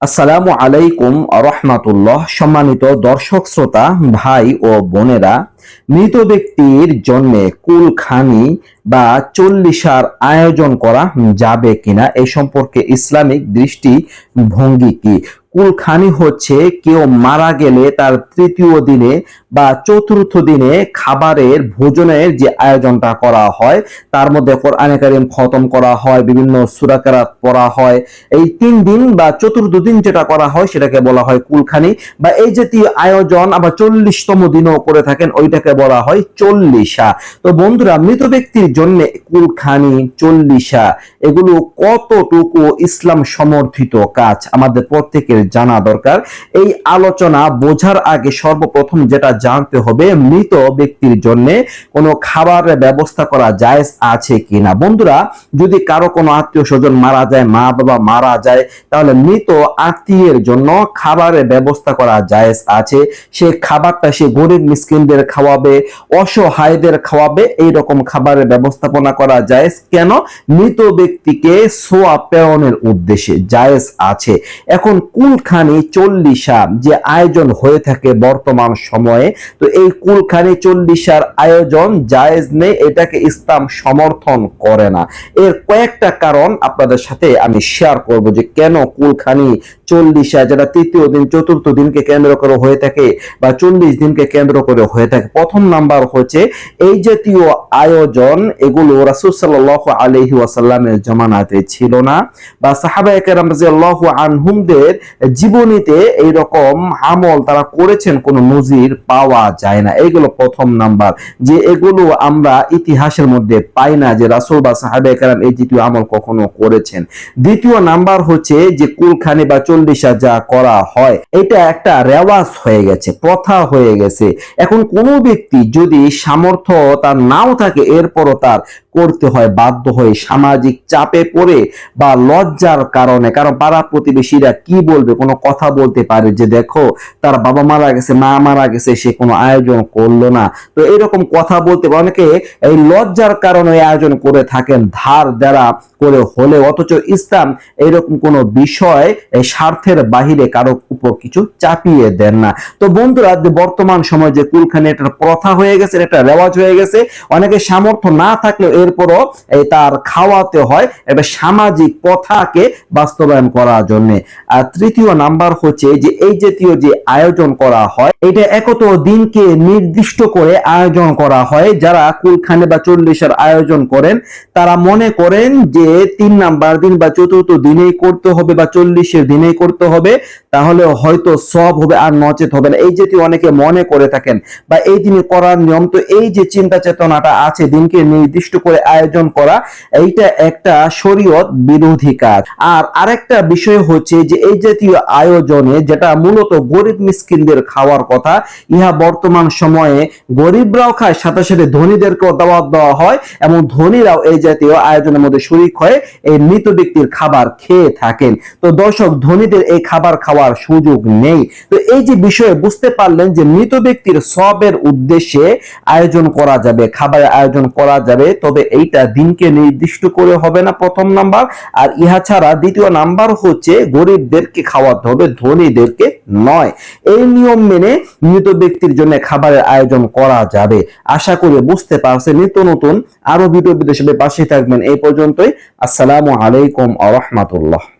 আসসালামু আলাইকুম রহমাতুল্লাহ সম্মানিত দর্শক শ্রোতা ভাই ও বোনেরা মৃত ব্যক্তির জন্মে কুলখানি বা চল্লিশার আয়োজন করা যাবে কিনা এই সম্পর্কে ইসলামিক দৃষ্টি ভঙ্গি কি? কুলখানি হচ্ছে কেউ মারা গেলে তার তৃতীয় দিনে বা চতুর্থ দিনে খাবারের ভোজনের যে আয়োজনটা করা হয়, তার মধ্যে কোরআনে খতম করা হয়, বিভিন্ন সুরাকারাত পড়া হয়। এই তিন দিন বা চতুর্থ দিন যেটা করা হয়, সেটাকে বলা হয় কুলখানি। বা এই জাতীয় আয়োজন আবার চল্লিশতম দিনও করে থাকেন, ওইটাকে বলা হয় চল্লিশা। তো বন্ধুরা, মৃত ব্যক্তির জন্য কুলখানি, চল্লিশা, এগুলো কতটুকু ইসলাম সমর্থিত কাজ আমাদের প্রত্যেকের জানা দরকার। এই আলোচনা বোঝার আগে সর্বপ্রথম যেটা জানতে হবে, মৃত ব্যক্তির জন্য কোনো খাবারের ব্যবস্থা করা জায়েজ আছে কিনা? বন্ধুরা, যদি কারও কোনো আত্মীয় স্বজন মারা যায়, মা বাবা মারা যায়, তাহলে মৃত আত্মীয়ের জন্য খাবারের ব্যবস্থা করা জায়েজ আছে। সে খাবারটা সে গরিব মিসকিনদের খাওয়াবে, অসহায়দের খাওয়াবে এই রকম খাবারের ব্যবস্থাপনা করা জায়েজ? কেন? মৃত ব্যক্তিকে সোয়া প্রেরণের উদ্দেশ্যে জায়েজ আছে। এখন কুলখানি চল্লিশা যে আয়োজন হয়ে থাকে বর্তমান সময়ে, তো এই কুলখানি চল্লিশার আয়োজন জায়েজ নেই, এটাকে ইসলাম সমর্থন করে না। এর কয়েকটা কারণ আপনাদের সাথে আমি শেয়ার করব যে কেন কুলখানি চল্লিশা যেটা তৃতীয় দিন, চতুর্থ দিনকে কেন্দ্র করে হয়ে থাকে বা চল্লিশ দিনকে কেন্দ্র করে হয়ে থাকে। প্রথম নাম্বার হচ্ছে, এই জাতীয় আয়োজন এগুলো রাসুল সাল্লাহ আলহি ওয়াসাল্লামের জমানাতে ছিল না বা সাহাবা রাজিয়াল্লাহু আনহুমদের জীবনীতে এই রকম আমল তারা করেছেন, কোনো নজির পাওয়া যায় না। এইগুলো প্রথম নাম্বার। যে এগুলো আমরা ইতিহাসের মধ্যে পাই না যে রাসুল বা সাহাবা একরাম এই জাতীয় আমল কখনো করেছেন। দ্বিতীয় নাম্বার হচ্ছে যে কুলখানি বা চল্লিশা যা করা হয়, এটা একটা রেওয়াজ হয়ে গেছে, প্রথা হয়ে গেছে। এখন কোনো ব্যক্তি যদি সামর্থ্য তার নাও থাকে, এরপরও তার করতে হয় বাধ্য হয়ে। সামাজিক চাপে পড়ে বা লজ্জার কারণে, কারণ পাড়া প্রতিবেশীরা কি বলবে, কোনো কথা বলতে পারে যে দেখো, তার বাবা মারা গেছে, মা মারা গেছে, সে কোনো আয়োজন করল না। তো এরকম কথা বলতে অনেকে এই লজ্জার কারণে আয়োজন করে থাকেন, ধার দ্বারা করে হলে অথচ ইসলাম এরকম কোনো বিষয় স্বার্থের বাহিরে কারও উপর কিছু চাপিয়ে দেন না। তো বন্ধুরা বর্তমান সময় যে কুলখানি একটা প্রথা হয়ে গেছে একটা রেওয়াজ হয়ে গেছে। অনেকে সামর্থ্য না থাকলেও এরপরও এই তার খাওয়াতে হয় একটা সামাজিক প্রথাকে বাস্তবায়ন করার জন্য। আর তৃতীয় নাম্বার হচ্ছে যে, এই জাতীয় যে আয়োজন করা হয়, এটা একত দিনকে নির্দিষ্ট করে আয়োজন করা হয়। যারা কুলখানে বা চল্লিশের আয়োজন করেন, তারা মনে করেন যে, তিন নাম্বার দিন বা চতুর্থ দিনেই করতে হবে বা চল্লিশের দিনেই করতে হবে। তাহলে হয়তো সব হবে আর নচেত হবে না। এই যেটি অনেকে মনে করে থাকেন বা এই দিনে করার নিয়ম, তো এই যে চিন্তা চেতনাটা আছে, দিনকে নির্দিষ্ট করে আয়োজন করা, এইটা একটা শরীয়ত বিরোধী কাজ। আর আরেকটা বিষয় হচ্ছে যে এই জাতীয় আয়োজনে যেটা মূলত গরিব মিসকিনদের খাওয়ার কথা, ইহা বর্তমান সময়ে গরিবরাও খায়, সাথে সাথে ধনীদেরকেও দাওয়াত দেওয়া হয় এবং ধনীরাও এই জাতীয় আয়োজনের মধ্যে শরিক হয়ে এই মৃত ব্যক্তির খাবার খেয়ে থাকেন। তো দর্শক, ধনীদের এই খাবার খাওয়ার সুযোগ নেই। তো এই যে বিষয়ে বুঝতে পারলেন যে মৃত ব্যক্তির সবের উদ্দেশ্যে আয়োজন করা যাবে, খাবারের আয়োজন করা যাবে, তবে এইটা দিনকে নির্দিষ্ট করে হবে না প্রথম নাম্বার। আর ইহা ছাড়া দ্বিতীয় নাম্বার হচ্ছে গরিবদেরকে খাওয়াতে হবে, ধনীদেরকে নয়। এই নিয়ম মেনে মৃত ব্যক্তির জন্য খাবারের আয়োজন করা যাবে। আশা করি বুঝতে পারছেন। নিত্য নতুন আরও ভিডিও বিদেশে পাশে থাকবেন। এই পর্যন্তই। আসসালামু আলাইকুম আ রহমাতুল্লাহ।